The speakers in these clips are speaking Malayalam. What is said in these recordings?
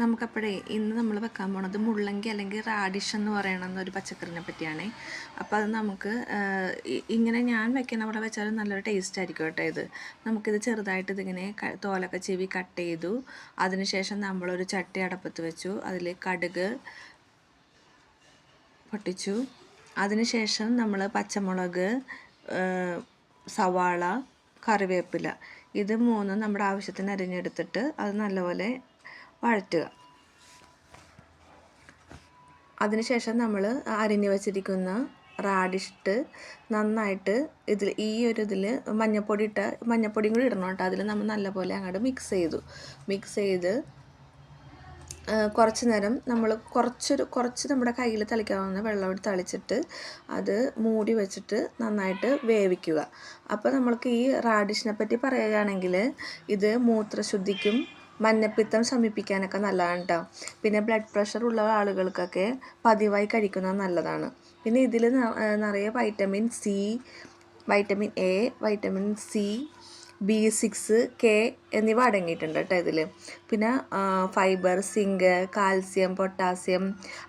നമുക്കപ്പോഴേ ഇന്ന് നമ്മൾ വെക്കാൻ പോണത് മുള്ളങ്കി അല്ലെങ്കിൽ റാഡിഷ് എന്ന് പറയണ ഒരു പച്ചക്കറിനെ പറ്റിയാണ്. അപ്പോൾ അത് നമുക്ക് ഇങ്ങനെ ഞാൻ വെക്കുന്ന അവിടെ വെച്ചാലും നല്ലൊരു ടേസ്റ്റ് ആയിരിക്കും കേട്ടോ ഇത്. നമുക്കിത് ചെറുതായിട്ട് ഇതിങ്ങനെ തോലൊക്കെ ചെവി കട്ട് ചെയ്തു. അതിനുശേഷം നമ്മളൊരു ചട്ടി അടപ്പത്ത് വെച്ചു. അതിൽ കടുക് പൊട്ടിച്ചു. അതിനുശേഷം നമ്മൾ പച്ചമുളക് സവാള കറിവേപ്പില ഇത് മൂന്നും നമ്മുടെ ആവശ്യത്തിന് അരിഞ്ഞെടുത്തിട്ട് അത് നല്ലപോലെ വഴറ്റുക. അതിനുശേഷം നമ്മൾ അരിഞ്ഞു വെച്ചിരിക്കുന്ന റാഡിഷ്ട്ട് നന്നായിട്ട് ഇതിൽ ഈ ഒരു ഇതിൽ മഞ്ഞപ്പൊടി ഇട്ട മഞ്ഞപ്പൊടിയും കൂടി ഇടണം കേട്ടോ. അതിൽ നമ്മൾ നല്ലപോലെ അങ്ങോട്ട് മിക്സ് ചെയ്തു. മിക്സ് ചെയ്ത് കുറച്ച് നേരം നമ്മൾ കുറച്ചൊരു കുറച്ച് നമ്മുടെ കയ്യിൽ തളിക്കാവുന്ന വെള്ളം എടുത്ത് തളിച്ചിട്ട് അത് മൂടി വെച്ചിട്ട് നന്നായിട്ട് വേവിക്കുക. അപ്പോൾ നമ്മൾക്ക് ഈ റാഡിഷിനെ പറ്റി പറയുകയാണെങ്കിൽ ഇത് മൂത്രശുദ്ധിക്കും മഞ്ഞപ്പിത്തം ശമിപ്പിക്കാനൊക്കെ നല്ലതാണ് കേട്ടോ പിന്നെ ബ്ലഡ് പ്രഷർ ഉള്ള ആളുകൾക്കൊക്കെ പതിവായി കഴിക്കുന്നത് നല്ലതാണ്. പിന്നെ ഇതിൽ നിറയെ vitamin C vitamin A vitamin C B six K എന്നിവ അടങ്ങിയിട്ടുണ്ട് കേട്ടോ ഇതിൽ പിന്നെ ഫൈബർ സിങ്ക് കാൽസ്യം പൊട്ടാസ്യം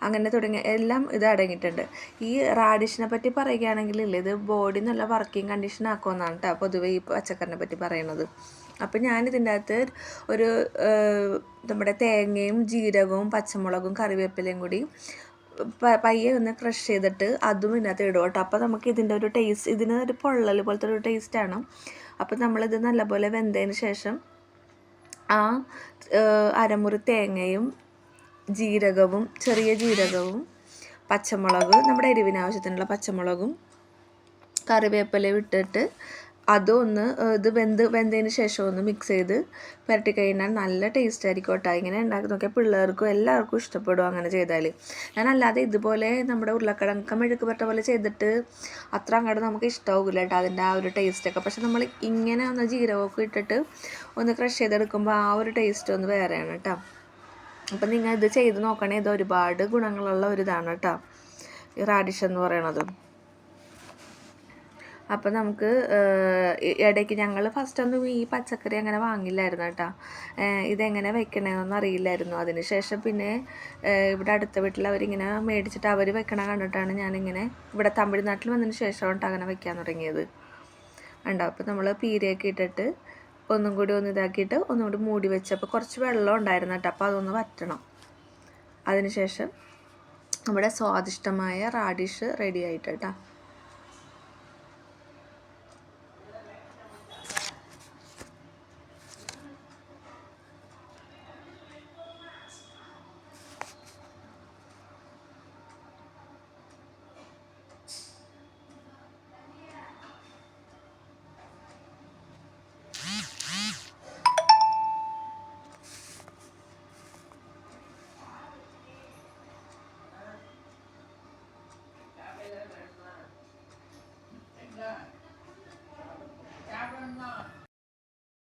അങ്ങനെ തുടങ്ങിയ എല്ലാം ഇത് അടങ്ങിയിട്ടുണ്ട്. ഈ റാഡിഷിനെ പറ്റി പറയുകയാണെങ്കിൽ ഇത് ബോഡി നല്ല വർക്കിംഗ് കണ്ടീഷൻ ആക്കുമെന്നാണ് കേട്ടോ പൊതുവേ ഈ പച്ചക്കറിനെ പറ്റി പറയുന്നത്. അപ്പം ഞാനിതിന്റെ അകത്ത് ഒരു നമ്മുടെ തേങ്ങയും ജീരകവും പച്ചമുളകും കറിവേപ്പിലയും കൂടി പയ്യെ ഒന്ന് ക്രഷ് ചെയ്തിട്ട് അതും ഇതിനകത്ത് ഇടും കേട്ടോ. അപ്പോൾ നമുക്ക് ഇതിന്റെ ഒരു ടേസ്റ്റ് ഇതിന് ഒരു പൊള്ളൽ പോലത്തെ ഒരു ടേസ്റ്റാണ് അപ്പോൾ നമ്മളിത് നല്ലപോലെ വെന്തതിന് ശേഷം ആ അരമുറി തേങ്ങയും ജീരകവും ചെറിയ ജീരകവും പച്ചമുളക് നമ്മുടെ എരിവിന് ആവശ്യത്തിനുള്ള പച്ചമുളകും കറിവേപ്പില ഇട്ടിട്ട് അതും ഒന്ന് ഏഹ്, ഇത് വെന്ത് വെന്തതിന് ശേഷം ഒന്ന് മിക്സ് ചെയ്ത് പുരട്ടി കഴിഞ്ഞാൽ നല്ല ടേസ്റ്റ് ആയിരിക്കും കേട്ടോ. ഇങ്ങനെ ഉണ്ടാക്കി നോക്കിയാൽ പിള്ളേർക്കും എല്ലാവർക്കും ഇഷ്ടപ്പെടും അങ്ങനെ ചെയ്താൽ ഞാൻ അല്ലാതെ ഇതുപോലെ നമ്മുടെ ഉരുളക്കിഴങ്ങ് മെഴുക്ക് പറ്റ പോലെ ചെയ്തിട്ട് അത്ര അങ്ങോട്ട് നമുക്ക് ഇഷ്ടമാകില്ല കേട്ടോ അതിന്റെ ആ ഒരു ടേസ്റ്റൊക്കെ പക്ഷെ നമ്മൾ ഇങ്ങനെ ഒന്ന് ജീരകമൊക്കെ ഇട്ടിട്ട് ഒന്ന് ക്രഷ് ചെയ്തെടുക്കുമ്പോൾ ആ ഒരു ടേസ്റ്റ് ഒന്ന് വേറെയാണ് കേട്ടോ. അപ്പം നിങ്ങൾ ഇത് ചെയ്ത് നോക്കണേ ഇത് ഒരുപാട് ഗുണങ്ങളുള്ള ഒരു ഇതാണ് കേട്ടോ. ഈ റാഡിഷ് എന്ന് പറയണത്. അപ്പം നമുക്ക് ഇടയ്ക്ക് ഞങ്ങൾ ഫസ്റ്റ് ഒന്നും ഈ പച്ചക്കറി അങ്ങനെ വാങ്ങില്ലായിരുന്നു കേട്ടോ. ഇതെങ്ങനെ വെക്കണമെന്നൊന്നും അറിയില്ലായിരുന്നു. അതിന് ശേഷം പിന്നെ ഇവിടെ അടുത്ത വീട്ടിൽ അവരിങ്ങനെ മേടിച്ചിട്ട് അവർ വെക്കണ കണ്ടിട്ടാണ് ഞാനിങ്ങനെ ഇവിടെ തമിഴ്നാട്ടിൽ വന്നതിന് ശേഷം അങ്ങനെ വെക്കാൻ തുടങ്ങിയത്. ഉണ്ടോ അപ്പോൾ നമ്മൾ പീരയൊക്കെ ഇട്ടിട്ട് ഒന്നും കൂടി ഒന്ന് ഇതാക്കിയിട്ട് ഒന്നും കൂടി മൂടി വെച്ചപ്പോൾ കുറച്ച് വെള്ളം ഉണ്ടായിരുന്നു കേട്ടോ. അപ്പോൾ അതൊന്ന് വറ്റണം. അതിനുശേഷം നമ്മുടെ സ്വാദിഷ്ടമായ റാഡിഷ് റെഡി ആയിട്ട് കേട്ടോ.